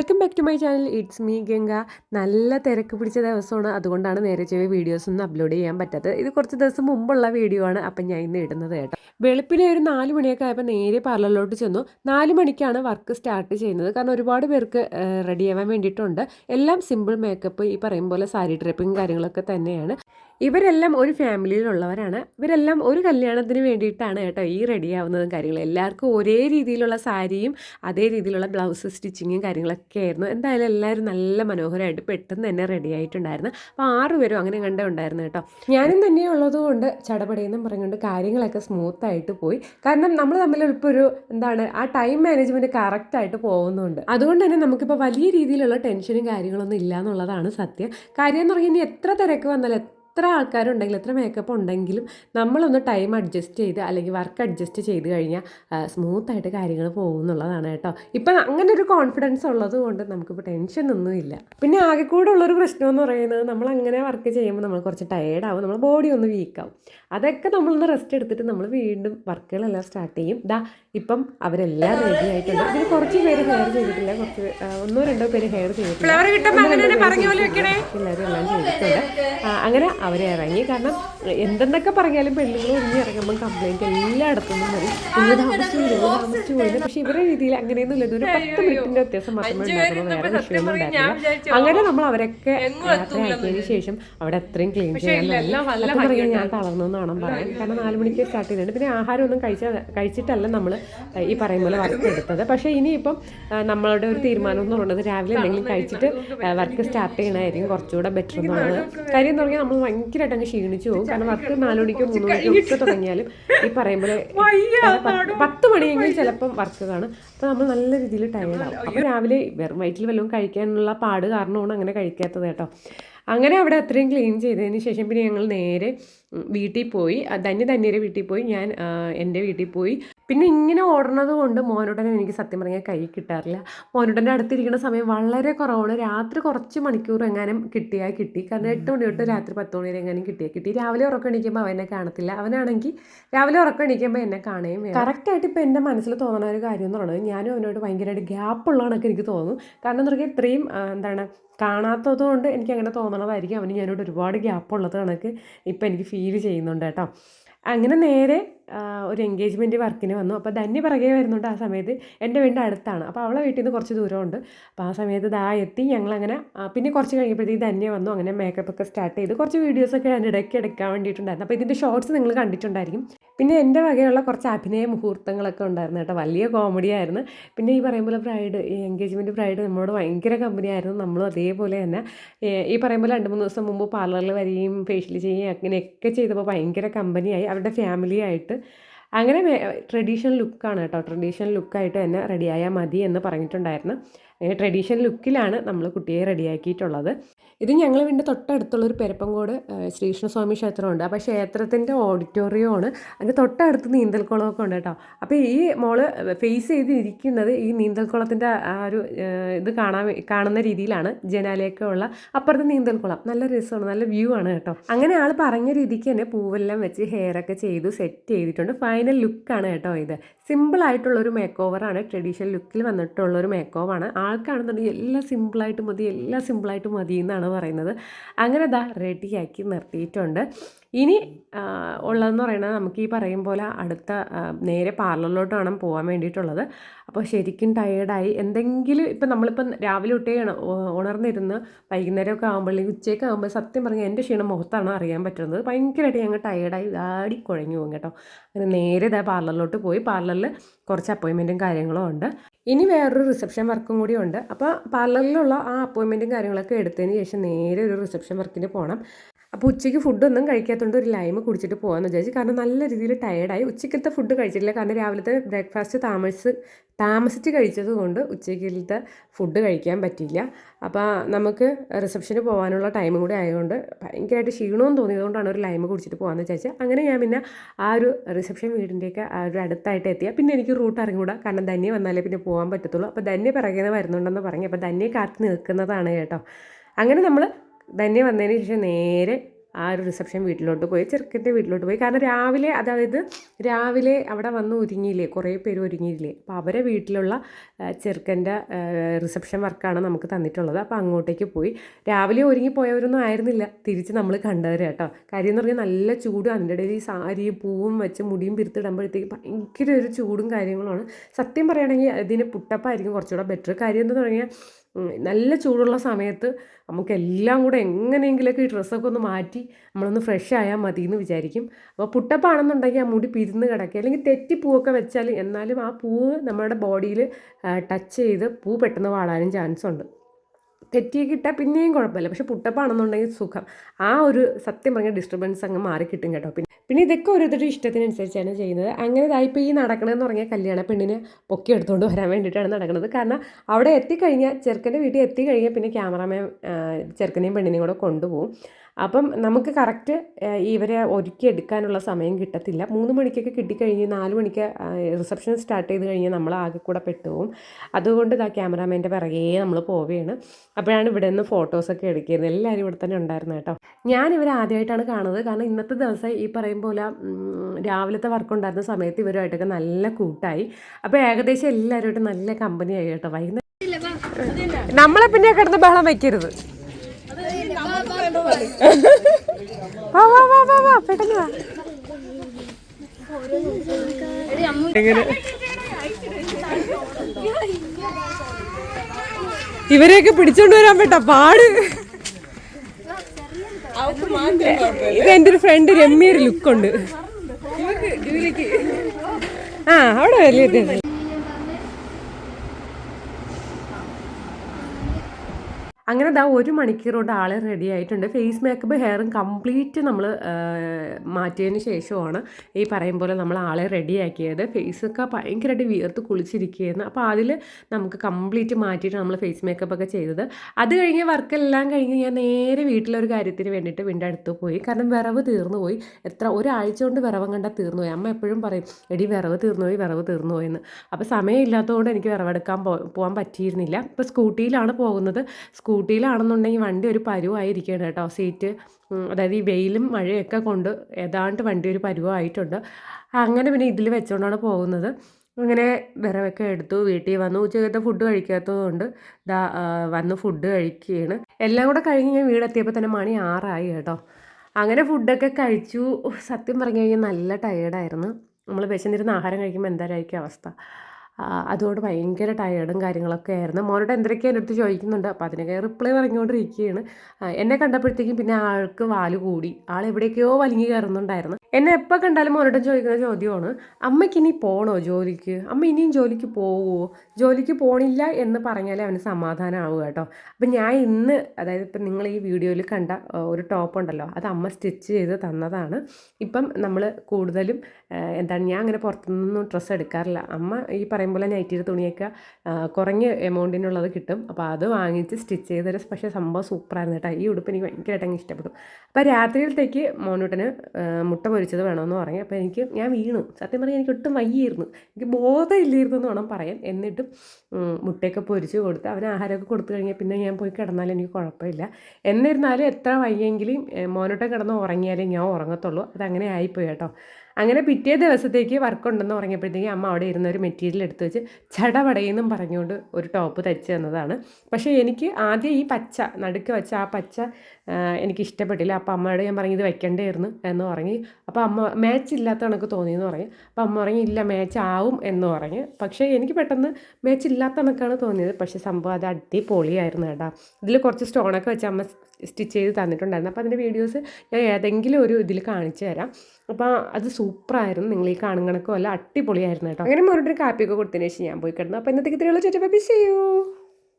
Welcome back to my channel it's me Ganga നല്ല തിരക്ക് പിടിച്ച ദിവസമാണ്. അതുകൊണ്ടാണ് നേരെ ചെവി വീഡിയോസ് ഒന്നും അപ്ലോഡ് ചെയ്യാൻ പറ്റാത്തത്. ഇത് കുറച്ച് ദിവസം മുമ്പുള്ള വീഡിയോ ആണ്. അപ്പം ഞാൻ ഇന്ന് ഇടുന്നത് കേട്ടോ. വെളുപ്പിനെ ഒരു നാല് മണിയൊക്കെ ആയപ്പോൾ നേരെ പാർലറിലോട്ട് ചെന്നു. നാല് മണിക്കാണ് വർക്ക് സ്റ്റാർട്ട് ചെയ്യുന്നത്. കാരണം ഒരുപാട് പേർക്ക് റെഡി ആവാൻ വേണ്ടിയിട്ടുണ്ട്. എല്ലാം സിമ്പിൾ മേക്കപ്പ് ഈ പറയും പോലെ സാരി ഡ്രപ്പിങ് കാര്യങ്ങളൊക്കെ തന്നെയാണ്. ഇവരെല്ലാം ഒരു ഫാമിലിയിലുള്ളവരാണ് ഇവരെല്ലാം ഒരു കല്യാണത്തിന് വേണ്ടിയിട്ടാണ് കേട്ടോ ഈ റെഡിയാവുന്നതും കാര്യങ്ങളും. എല്ലാവർക്കും ഒരേ രീതിയിലുള്ള സാരിയും അതേ രീതിയിലുള്ള ബ്ലൗസ് സ്റ്റിച്ചിങ്ങും കാര്യങ്ങളൊക്കെ ആയിരുന്നു എന്തായാലും എല്ലാവരും നല്ല മനോഹരമായിട്ട് പെട്ടെന്ന് തന്നെ റെഡി ആയിട്ടുണ്ടായിരുന്നു. അപ്പോൾ ആറ് പേരും അങ്ങനെ കണ്ടേ ഉണ്ടായിരുന്നു കേട്ടോ. ഞാനും തന്നെ ഉള്ളതുകൊണ്ട് ചടപടയെന്നും പറഞ്ഞുകൊണ്ട് കാര്യങ്ങളൊക്കെ സ്മൂത്ത് ആയിട്ട് പോയി. കാരണം നമ്മൾ തമ്മിൽ ഇപ്പോൾ ഒരു എന്താണ് ആ ടൈം മാനേജ്മെന്റ് കറക്റ്റായിട്ട് പോകുന്നുണ്ട്. അതുകൊണ്ട് തന്നെ നമുക്കിപ്പോൾ വലിയ രീതിയിലുള്ള ടെൻഷനും കാര്യങ്ങളൊന്നും ഇല്ല എന്നുള്ളതാണ് സത്യം. കാര്യം എന്ന് പറഞ്ഞാൽ ഇനി എത്ര തിരക്ക് വന്നാലും എത്ര ആൾക്കാരുണ്ടെങ്കിലും എത്ര മേക്കപ്പ് ഉണ്ടെങ്കിലും നമ്മളൊന്ന് ടൈം അഡ്ജസ്റ്റ് ചെയ്ത് അല്ലെങ്കിൽ വർക്ക് അഡ്ജസ്റ്റ് ചെയ്ത് കഴിഞ്ഞാൽ സ്മൂത്തായിട്ട് കാര്യങ്ങൾ പോകുന്നുള്ളതാണ് കേട്ടോ. ഇപ്പം അങ്ങനെ ഒരു കോൺഫിഡൻസ് ഉള്ളത് കൊണ്ട് നമുക്കിപ്പോൾ ടെൻഷൻ ഇല്ല. പിന്നെ ആകെ കൂടെ ഉള്ളൊരു പ്രശ്നം എന്ന് പറയുന്നത് നമ്മൾ അങ്ങനെ വർക്ക് ചെയ്യുമ്പോൾ നമ്മൾ കുറച്ച് ടയേർഡാവും നമ്മൾ ബോഡി ഒന്ന് വീക്കാവും അതൊക്കെ നമ്മളൊന്ന് റെസ്റ്റ് എടുത്തിട്ട് നമ്മൾ വീണ്ടും വർക്കുകളെല്ലാം സ്റ്റാർട്ട് ചെയ്യും. ദാ ഇപ്പം അവരെല്ലാം റെഡി ആയിട്ടുണ്ട്. ഇതിന് കുറച്ച് പേര് ഹെയർ ചെയ്തിട്ടില്ല. കുറച്ച് ഒന്നോ രണ്ടോ പേര് ഹെയർ ചെയ്തിട്ടില്ല. എല്ലാവരും എല്ലാം ചെയ്തിട്ടുണ്ട്. അങ്ങനെ അവരെ ഇറങ്ങി. കാരണം എന്തെന്നൊക്കെ പറഞ്ഞാലും പെണ്ണുങ്ങൾ ഒഴിഞ്ഞ് ഇറങ്ങുമ്പോൾ കംപ്ലൈന്റ് എല്ലായിടത്തും നിന്നും മതി നിങ്ങൾ താമസിച്ചു നിങ്ങൾ താമസിച്ചു പോയത് പക്ഷേ ഇവരുടെ രീതിയിൽ അങ്ങനെയൊന്നും ഇല്ല ഒരു പത്ത് മിനിറ്റിന്റെ വ്യത്യാസം മാത്രമേ ഉണ്ടായിരുന്നു വേറെ വിഷയമൊന്നും ഉണ്ടായിരുന്നില്ല അങ്ങനെ നമ്മൾ അവരൊക്കെ യാത്രയാക്കിയതിന് ശേഷം അവിടെ അത്രയും ക്ലീൻ ചെയ്യാൻ പറഞ്ഞാൽ ഞാൻ തളർന്നു എന്നാണ് പറയാൻ കാരണം നാല് മണിക്ക് സ്റ്റാർട്ട് ചെയ്തിട്ടുണ്ട് പിന്നെ ആഹാരമൊന്നും കഴിച്ച കഴിച്ചിട്ടല്ല നമ്മൾ ഈ പറയും പോലെ വർക്ക് എടുത്തത്. പക്ഷേ ഇനിയിപ്പം നമ്മളുടെ ഒരു തീരുമാനം എന്ന് പറയുന്നത് രാവിലെ എന്തെങ്കിലും കഴിച്ചിട്ട് വർക്ക് സ്റ്റാർട്ട് ചെയ്യണമായിരിക്കും. കുറച്ചുകൂടെ ബെറ്റർ എന്നാണ്. കാര്യം എന്ന് പറഞ്ഞാൽ നമ്മൾ ഭയങ്കരമായിട്ട് അങ്ങ് ക്ഷീണിച്ചു പോകും. കാരണം പത്ത് നാല് മണിക്കോ മൂന്ന് മണിക്കോ ഒക്കെ തുടങ്ങിയാലും ഈ പറയുമ്പോൾ പത്ത് മണിയെങ്കിലും ചിലപ്പം വർക്ക് കാണും. അപ്പോൾ നമ്മൾ നല്ല രീതിയിൽ ടയേർഡാവും അപ്പോൾ രാവിലെ വെറും വയറ്റിൽ വല്ലതും കഴിക്കാനുള്ള പാട് കാരണമാണ് അങ്ങനെ കഴിക്കാത്തത് കേട്ടോ. അങ്ങനെ അവിടെ അത്രയും ക്ലീൻ ചെയ്തതിന് ശേഷം പിന്നെ ഞങ്ങൾ നേരെ വീട്ടിൽ പോയി ധന്യ ധന്യയുടെ വീട്ടിൽ പോയി ഞാൻ എന്റെ വീട്ടിൽ പോയി. പിന്നെ ഇങ്ങനെ ഓടുന്നത് കൊണ്ട് മോനുടനെ എനിക്ക് സത്യം പറഞ്ഞാൽ കൈ കിട്ടാറില്ല. മോനുടന്റെ അടുത്തിരിക്കുന്ന സമയം വളരെ കുറവാണ്. രാത്രി കുറച്ച് മണിക്കൂർ എങ്ങാനും കിട്ടിയാൽ കിട്ടി. കാരണം എട്ട് മണി തൊട്ട് രാത്രി പത്ത് മണി വരെ എങ്ങാനും കിട്ടിയാൽ കിട്ടി. രാവിലെ ഉറക്കം എണീക്കുമ്പോൾ അവനെ കാണത്തില്ല. അവനാണെങ്കിൽ രാവിലെ ഉറക്കം എണീക്കുമ്പോൾ എന്നെ കാണുകയും വേണം കറക്റ്റായിട്ട് ഇപ്പോൾ എന്റെ മനസ്സിൽ തോന്നുന്ന ഒരു കാര്യം എന്ന് പറയുന്നത് ഞാനും അവനോട് ഭയങ്കരമായിട്ട് ഗ്യാപ്പ് ഉള്ളതാണൊക്കെ എനിക്ക് തോന്നുന്നു. കാരണം എന്ന് പറഞ്ഞാൽ ഇത്രയും എന്താണ് കാണാത്തത് കൊണ്ട് എനിക്ക് അങ്ങനെ തോന്നണതായിരിക്കും. അവന് ഞാനോട് ഒരുപാട് ഗ്യാപ്പുള്ളത് കണക്ക് ഇപ്പം എനിക്ക് ഫീൽ ചെയ്യുന്നുണ്ട് കേട്ടോ. അങ്ങനെ നേരെ ഒരു എൻഗേജ്മെന്റ് വർക്കിന് വന്നു. അപ്പോൾ ധന്യ പിറകെ വരുന്നുണ്ട് ആ സമയത്ത്. എന്റെ വീടിന്റെ അടുത്താണ്. അപ്പോൾ അവളെ വീട്ടിൽ നിന്ന് കുറച്ച് ദൂരമുണ്ട്. അപ്പോൾ ആ സമയത്ത് ദാ എത്തി ഞങ്ങളങ്ങനെ പിന്നെ കുറച്ച് കഴിഞ്ഞപ്പോഴത്തേക്ക് ധന്യ വന്നു. അങ്ങനെ മേക്കപ്പ് ഒക്കെ സ്റ്റാർട്ട് ചെയ്ത്. കുറച്ച് വീഡിയോസൊക്കെ ഞാൻ ഇടയ്ക്ക് എടുക്കാൻ വേണ്ടിയിട്ടുണ്ടായിരുന്നു. അപ്പോൾ ഇതിന്റെ ഷോർട്സ് നിങ്ങൾ കണ്ടിട്ടുണ്ടായിരിക്കും. പിന്നെ എന്റെ വകയുള്ള കുറച്ച് അഭിനയ മുഹൂർത്തങ്ങളൊക്കെ ഉണ്ടായിരുന്നു കേട്ടോ. വലിയ കോമഡി ആയിരുന്നു. പിന്നെ ഈ പറയുമ്പോൾ ബ്രൈഡ് ഈ എൻഗേജ്മെന്റ് ബ്രൈഡ് നമ്മളോട് ഭയങ്കര കമ്പനി ആയിരുന്നു. നമ്മളും അതേപോലെ തന്നെ ഈ പറയുമ്പോൾ രണ്ട് മൂന്ന് ദിവസം മുമ്പ് പാർലറിൽ വരികയും ഫേഷ്യൽ ചെയ്യുകയും അങ്ങനെയൊക്കെ ചെയ്തപ്പോൾ ഭയങ്കര കമ്പനിയായി അവരുടെ ഫാമിലി ആയിട്ട് അങ്ങനെ ട്രഡീഷണൽ ലുക്കാണ് കേട്ടോ. ട്രഡീഷണൽ ലുക്കായിട്ട് തന്നെ റെഡിയായാൽ മതി എന്ന് പറഞ്ഞിട്ടുണ്ടായിരുന്നു. ട്രഡീഷണൽ ലുക്കിലാണ് നമ്മൾ കുട്ടിയെ റെഡിയാക്കിയിട്ടുള്ളത്. ഇത് ഞങ്ങൾ വീണ്ടും തൊട്ടടുത്തുള്ളൊരു പെരപ്പങ്കോട് ശ്രീകൃഷ്ണസ്വാമി ക്ഷേത്രമുണ്ട്. അപ്പോൾ ക്ഷേത്രത്തിന്റെ ഓഡിറ്റോറിയമാണ് അതിന്റെ തൊട്ടടുത്ത് നീന്തൽക്കുളമൊക്കെ ഉണ്ട് കേട്ടോ. അപ്പോൾ ഈ മോൾ ഫേസ് ചെയ്തിരിക്കുന്നത് ഈ നീന്തൽക്കുളത്തിന്റെ ആ ഒരു ഇത് കാണാൻ കാണുന്ന രീതിയിലാണ്. ജനാലയൊക്കെ ഉള്ള അപ്പുറത്തെ നീന്തൽക്കുളം. നല്ല രസമാണ് നല്ല വ്യൂ ആണ് കേട്ടോ. അങ്ങനെ ആൾ പറഞ്ഞ രീതിക്ക് തന്നെ പൂവെല്ലാം വെച്ച് ഹെയർ ഒക്കെ ചെയ്തു സെറ്റ് ചെയ്തിട്ടുണ്ട്. ഫൈനൽ ലുക്കാണ് കേട്ടോ ഇത്. സിമ്പിൾ ആയിട്ടുള്ള ഒരു മേക്ക് ട്രഡീഷണൽ ലുക്കിൽ വന്നിട്ടുള്ളൊരു ഒരു ആൾ ആൾക്കാണെന്നുണ്ടെങ്കിൽ എല്ലാം സിമ്പിളായിട്ട് മതി എല്ലാം സിമ്പിളായിട്ട് മതി എന്നാണ് പറയുന്നത്. അങ്ങനെ ദാ റെഡിയാക്കി നിർത്തിയിട്ടുണ്ട്. ഇനി ഉള്ളതെന്ന് പറയുന്നത് നമുക്ക് ഈ പറയും പോലെ അടുത്ത നേരെ പാർലറിലോട്ട് വേണം പോകാൻ വേണ്ടിയിട്ടുള്ളത്. അപ്പോൾ ശരിക്കും ടയേർഡായി എന്തെങ്കിലും ഇപ്പം നമ്മളിപ്പം രാവിലെ ഒട്ടേയാണ് ഉണർന്നിരുന്ന് വൈകുന്നേരമൊക്കെ അല്ലെങ്കിൽ ഉച്ചയൊക്കെ ആകുമ്പോൾ സത്യം പറഞ്ഞാൽ എന്റെ ക്ഷീണം മുഖത്താണ് അറിയാൻ പറ്റുന്നത്. ഭയങ്കരമായിട്ട് ഞങ്ങൾ ടയേർഡായി ആടി കുഴഞ്ഞു പോകും കേട്ടോ. അങ്ങനെ നേരെ ഇതാ പാർലറിലോട്ട് പോയി. പാർലറിൽ കുറച്ച് അപ്പോയിൻമെന്റും കാര്യങ്ങളും ഉണ്ട്. ഇനി വേറൊരു റിസപ്ഷൻ വർക്കും കൂടി ഉണ്ട്. അപ്പോൾ പാർലറിലുള്ള ആ അപ്പോയിൻമെന്റും കാര്യങ്ങളൊക്കെ എടുത്തതിന് ശേഷം നേരെ ഒരു റിസപ്ഷൻ വർക്കിന് പോകണം അപ്പോൾ ഉച്ചയ്ക്ക് ഫുഡൊന്നും കഴിക്കാത്തതുകൊണ്ട് ഒരു ലൈമ് കുടിച്ചിട്ട് പോകാമെന്ന് വിചാരിച്ചു. കാരണം നല്ല രീതിയിൽ ടയേർഡായി ഉച്ചയ്ക്കത്തെ ഫുഡ് കഴിച്ചിട്ടില്ല. കാരണം രാവിലത്തെ ബ്രേക്ക്ഫാസ്റ്റ് താമസിച്ച് താമസിച്ച് കഴിച്ചത് കൊണ്ട് ഉച്ചയ്ക്കത്തെ ഫുഡ് കഴിക്കാൻ പറ്റിയില്ല. അപ്പോൾ നമുക്ക് റിസപ്ഷന് പോകാനുള്ള ടൈമും കൂടി ആയതുകൊണ്ട് ഭയങ്കരമായിട്ട് ക്ഷീണവും തോന്നിയതുകൊണ്ടാണ് ഒരു ലൈമ് കുടിച്ചിട്ട് പോകാമെന്ന് വിചാരിച്ചത്. അങ്ങനെ ഞാൻ പിന്നെ ആ ഒരു റിസപ്ഷൻ വീടിന്റെയൊക്കെ ആ ഒരു അടുത്തായിട്ട് എത്തിയ. പിന്നെ എനിക്ക് റൂട്ട് അറിഞ്ഞുകൂടാ. കാരണം ധന്യ വന്നാലേ പിന്നെ പോകാൻ പറ്റത്തുള്ളൂ. അപ്പോൾ ധന്യ പിറകെ വരുന്നുണ്ടെന്ന് പറഞ്ഞു. അപ്പോൾ ധന്യ കാത്ത് നിൽക്കുന്നതാണ് കേട്ടോ. അങ്ങനെ നമ്മൾ ധന്യ വന്നതിന് ശേഷം നേരെ ആ ഒരു റിസപ്ഷൻ വീട്ടിലോട്ട് പോയി ചെറുക്കന്റെ വീട്ടിലോട്ട് പോയി. കാരണം രാവിലെ അതായത് രാവിലെ അവിടെ വന്ന് ഒരുങ്ങിയില്ലേ കുറേ പേര് ഒരുങ്ങിയില്ലേ? അപ്പോൾ അവരെ വീട്ടിലുള്ള ചെറുക്കന്റെ റിസപ്ഷൻ വർക്കാണ് നമുക്ക് തന്നിട്ടുള്ളത്. അപ്പോൾ അങ്ങോട്ടേക്ക് പോയി. രാവിലെ ഒരുങ്ങി പോയവരൊന്നും ആയിരുന്നില്ല. തിരിച്ച് നമ്മൾ കണ്ടവർ കേട്ടോ. കാര്യം എന്ന് പറഞ്ഞാൽ നല്ല ചൂട്. അതിന്റെ ഇടയിൽ ഈ സാരി പൂവും വെച്ച് മുടിയും പിരുത്തിടുമ്പോഴത്തേക്ക് ഭയങ്കര ഒരു ചൂടും കാര്യങ്ങളുമാണ്. സത്യം പറയുകയാണെങ്കിൽ ഇതിന് പുട്ടപ്പായിരിക്കും കുറച്ചുകൂടെ ബെറ്റർ കാര്യം എന്ന് പറഞ്ഞാൽ നല്ല ചൂടുള്ള സമയത്ത് നമുക്ക് എല്ലാം കൂടെ എങ്ങനെയെങ്കിലുമൊക്കെ ഈ ഡ്രസ്സൊക്കെ ഒന്ന് മാറ്റി നമ്മളൊന്ന് ഫ്രഷ് ആയാൽ മതി എന്ന് വിചാരിക്കും. അപ്പോൾ പുട്ടപ്പാണെന്നുണ്ടെങ്കിൽ ആ മുടി പിരിന്ന് കിടക്കുക. അല്ലെങ്കിൽ തെറ്റി പൂവൊക്കെ വെച്ചാൽ എന്നാലും ആ പൂവ് നമ്മുടെ ബോഡിയിൽ ടച്ച് ചെയ്ത് പൂ പെട്ടെന്ന് വാടാനും ചാൻസ് ഉണ്ട്. തെറ്റിയൊക്കെ കിട്ടാൽ പിന്നെയും കുഴപ്പമില്ല. പക്ഷെ പുട്ടപ്പാണെന്നുണ്ടെങ്കിൽ സുഖം. ആ ഒരു സത്യം പറഞ്ഞ ഡിസ്റ്റർബൻസ് അങ്ങ് മാറി കിട്ടും കേട്ടോ. പിന്നെ പിന്നെ ഇതൊക്കെ ഓരോരുത്തരുടെ ഇഷ്ടത്തിനനുസരിച്ചാണ് ചെയ്യുന്നത്. അങ്ങനെ ഇതായിപ്പോൾ ഈ നടക്കണമെന്ന് പറഞ്ഞാൽ കല്യാണ പെണ്ണിനെ പൊക്കി എടുത്തുകൊണ്ട് വരാൻ വേണ്ടിയിട്ടാണ് നടക്കുന്നത് കാരണം അവിടെ എത്തിക്കഴിഞ്ഞാൽ ചെറുക്കന്റെ വീട്ടിൽ എത്തിക്കഴിഞ്ഞാൽ പിന്നെ ക്യാമറാമാൻ ചെറുക്കനെയും പെണ്ണിനെയും കൂടെ കൊണ്ടുപോകും. അപ്പം നമുക്ക് കറക്റ്റ് ഇവരെ ഒരുക്കി എടുക്കാനുള്ള സമയം കിട്ടത്തില്ല. മൂന്ന് മണിക്കൊക്കെ കിട്ടിക്കഴിഞ്ഞ് നാല് മണിക്ക് റിസപ്ഷൻ സ്റ്റാർട്ട് ചെയ്ത് കഴിഞ്ഞാൽ നമ്മൾ ആകെ കൂടെ പെട്ടുപോകും അതുകൊണ്ട് ഇതാ ക്യാമറാമാന്റെ പിറകെ നമ്മൾ പോവുകയാണ്. അപ്പോഴാണ് ഇവിടെ നിന്ന് ഫോട്ടോസൊക്കെ എടുക്കുന്നത്. എല്ലാവരും ഇവിടെ തന്നെ ഉണ്ടായിരുന്നു കേട്ടോ. ഞാൻ ഇവരെ ആദ്യമായിട്ടാണ് കാണുന്നത്. കാരണം ഇന്നത്തെ ദിവസം ഈ പറയും പോലെ രാവിലത്തെ വർക്ക് ഉണ്ടായിരുന്ന സമയത്ത് ഇവരുമായിട്ടൊക്കെ നല്ല കൂട്ടായി. അപ്പോൾ ഏകദേശം എല്ലാവരുമായിട്ട് നല്ല കമ്പനിയായി കേട്ടോ. വൈകുന്നേരം നമ്മളെ പിന്നെ കിടന്ന് ബഹളം വയ്ക്കരുത് വാ വാ വാ വാ വാ പെട്ടെന്ന് വാ. എങ്ങനെ ഇവരെയൊക്കെ പിടിച്ചോണ്ട് വരാൻ പറ്റ പാട്. ഇത് എന്റെ ഒരു ഫ്രണ്ട് രമ്യ ഒരു ലുക്കുണ്ട് ആ അവിടെ വലിയ അങ്ങനെ ദാ ഒരു മണിക്കൂർ കൊണ്ട് ആൾ റെഡി ആയിട്ടുണ്ട്. ഫേസ് മേക്കപ്പ് ഹെയറും കംപ്ലീറ്റ് നമ്മൾ മാറ്റിയതിന് ശേഷമാണ് ഈ പറയും പോലെ നമ്മൾ ആളെ റെഡിയാക്കിയത് ഫേസൊക്കെ ഭയങ്കരമായിട്ട് വിയർത്ത് കുളിച്ചിരിക്കുകയായിരുന്നു. അപ്പോൾ അതിൽ നമുക്ക് കംപ്ലീറ്റ് മാറ്റിയിട്ട് നമ്മൾ ഫേസ് മേക്കപ്പ് ഒക്കെ ചെയ്തത്. അത് കഴിഞ്ഞ് വർക്കെല്ലാം കഴിഞ്ഞ് ഞാൻ നേരെ വീട്ടിലൊരു കാര്യത്തിന് വേണ്ടിയിട്ട് വീണ്ടും അടുത്ത് പോയി. കാരണം വിറവ് തീർന്നു പോയി. എത്ര ഒരാഴ്ച കൊണ്ട് വിറവം കണ്ടാൽ തീർന്നു പോയി. അമ്മ എപ്പോഴും പറയും എടി വിറവ് തീർന്നു പോയി വിറവ് തീർന്നു പോയെന്ന് അപ്പോൾ സമയമില്ലാത്തതുകൊണ്ട് എനിക്ക് വിറവെടുക്കാൻ പോകാൻ പറ്റിയിരുന്നില്ല. ഇപ്പോൾ സ്കൂട്ടിയിലാണ് പോകുന്നത്. സ്കൂട്ടിയിലാണെന്നുണ്ടെങ്കിൽ വണ്ടി ഒരു പരുവായിരിക്കുകയാണ് കേട്ടോ. സീറ്റ് അതായത് ഈ വെയിലും മഴയൊക്കെ കൊണ്ട് ഏതാണ്ട് വണ്ടി ഒരു പരുവായിട്ടുണ്ട്. അങ്ങനെ പിന്നെ ഇതിൽ വെച്ചുകൊണ്ടാണ് പോകുന്നത്. അങ്ങനെ വിറവൊക്കെ എടുത്തു വീട്ടിൽ വന്നു. ഉച്ചക്കത്തെ ഫുഡ് കഴിക്കാത്തതുകൊണ്ട് ദാ വന്ന് ഫുഡ് കഴിക്കുകയാണ്. എല്ലാം കൂടെ കഴിഞ്ഞ് ഞാൻ വീടെത്തിയപ്പോൾ തന്നെ മണി ആറായി കേട്ടോ. അങ്ങനെ ഫുഡൊക്കെ കഴിച്ചു. സത്യം പറഞ്ഞു കഴിഞ്ഞാൽ നല്ല ടയേർഡായിരുന്നു നമ്മൾ വിശന്നിരുന്ന് ആഹാരം കഴിക്കുമ്പോൾ എന്തായിരിക്കും അവസ്ഥ? അതുകൊണ്ട് ഭയങ്കര ടയേർഡും കാര്യങ്ങളൊക്കെ ആയിരുന്നു. മോനോട് എന്തൊക്കെയാണ് എന്റെ അടുത്ത് ചോദിക്കുന്നുണ്ട്. അപ്പോൾ അതിനൊക്കെ റിപ്ലൈ പറഞ്ഞുകൊണ്ടിരിക്കുകയാണ്. എന്നെ കണ്ടപ്പോഴത്തേക്കും പിന്നെ ആൾക്ക് വാൽ കൂടി. ആൾ എവിടേക്കോ വലിഞ്ഞു കയറുന്നുണ്ടായിരുന്നു. എന്നെ എപ്പോൾ കണ്ടാലും മോനോട് ചോദിക്കുന്ന ചോദ്യമാണ് അമ്മയ്ക്ക് ഇനി പോണോ ജോലിക്ക്? അമ്മ ഇനിയും ജോലിക്ക് പോവുമോ ജോലിക്ക് പോണില്ല എന്ന് പറഞ്ഞാലേ അവന് സമാധാനമാവുക കേട്ടോ. അപ്പം ഞാൻ ഇന്ന് അതായത് ഇപ്പം നിങ്ങൾ ഈ വീഡിയോയിൽ കണ്ട ഒരു ടോപ്പ് ഉണ്ടല്ലോ അത് അമ്മ സ്റ്റിച്ച് ചെയ്ത് തന്നതാണ്. ഇപ്പം നമ്മൾ കൂടുതലും എന്താണ് ഞാൻ അങ്ങനെ പുറത്തുനിന്നൊന്നും ഡ്രസ്സ് എടുക്കാറില്ല. അമ്മ ഈ പറയും പോലെ നൈറ്റിയുടെ തുണിയൊക്കെ കുറഞ്ഞ എമൗണ്ടിനുള്ളത് കിട്ടും. അപ്പോൾ അത് വാങ്ങിച്ച് സ്റ്റിച്ച് ചെയ്തൊരു പക്ഷേ സംഭവം സൂപ്പറായിരുന്നു കേട്ടോ. ഈ ഉടുപ്പ് എനിക്ക് ഭയങ്കരമായിട്ട് അങ്ങ് അപ്പോൾ രാത്രിയിലത്തേക്ക് മോനൂട്ടന് മുട്ട പൊരിച്ചത് വേണമെന്ന് പറഞ്ഞു. അപ്പോൾ എനിക്ക് ഞാൻ വീണു. സത്യം പറഞ്ഞാൽ എനിക്ക് ഒട്ടും വയ്യായിരുന്നു. എനിക്ക് ബോധമില്ലായിരുന്നു എന്ന് വേണം പറയാൻ. എന്നിട്ടും മുട്ടയൊക്കെ പൊരിച്ച് കൊടുത്ത് അവന് ആഹാരമൊക്കെ കൊടുത്തു കഴിഞ്ഞാൽ പിന്നെ ഞാൻ പോയി കിടന്നാലും എനിക്ക് കുഴപ്പമില്ല. എന്നിരുന്നാലും എത്ര വയ്യെങ്കിലും മോനോട്ടം കിടന്ന് ഉറങ്ങിയാലേ ഞാൻ ഉറങ്ങത്തുള്ളൂ. അതങ്ങനെ ആയിപ്പോയി കേട്ടോ. അങ്ങനെ പിറ്റേ ദിവസത്തേക്ക് വർക്ക് ഉണ്ടെന്ന് പറഞ്ഞപ്പോഴത്തേക്ക് അമ്മ അവിടെ ഇരുന്ന ഒരു മെറ്റീരിയൽ എടുത്ത് വെച്ച് ചടപടയെന്നും പറഞ്ഞുകൊണ്ട് ഒരു ടോപ്പ് തയ്ച്ച് തന്നതാണ്. പക്ഷേ എനിക്ക് ആദ്യം ഈ പച്ച നടുക്ക് വെച്ച ആ പച്ച എനിക്ക് ഇഷ്ടപ്പെട്ടില്ല അമ്മയോട് ഞാൻ പറഞ്ഞു ഇത് വെക്കണ്ടായിരുന്നു എന്ന് പറഞ്ഞ്. അപ്പോൾ അമ്മ മാച്ച് ഇല്ലാത്ത കണക്ക് തോന്നിയെന്ന് പറഞ്ഞു. അപ്പോൾ അമ്മ പറഞ്ഞു ഇല്ല മാച്ച് ആവും എന്ന് പറഞ്ഞ്. പക്ഷേ എനിക്ക് പെട്ടെന്ന് മാച്ച് ഇല്ലാത്ത കണക്കാണ് തോന്നിയത്. പക്ഷേ സംഭവം അത് അടിപൊളിയായിരുന്നു കേട്ടോ. ഇതിൽ കുറച്ച് സ്റ്റോണൊക്കെ വെച്ച് അമ്മ സ്റ്റിച്ച് ചെയ്ത് തന്നിട്ടുണ്ടായിരുന്നു. അപ്പോൾ അതിന്റെ വീഡിയോസ് ഞാൻ ഏതെങ്കിലും ഒരു ഇതിൽ കാണിച്ചു തരാം. അപ്പോൾ അത് സൂപ്പറായിരുന്നു. നിങ്ങൾ ഈ കാണും കണക്കും അല്ല അടിപൊളിയായിരുന്നു കേട്ടോ. അങ്ങനെ മറുപടി കാപ്പിയൊക്കെ കൊടുത്തതിന് ശേഷം ഞാൻ പോയി കിടന്നു. അപ്പോൾ ഇന്നത്തേക്ക് ഇത്രയുള്ള ചേട്ടാ ബൈ ചെയ്യൂ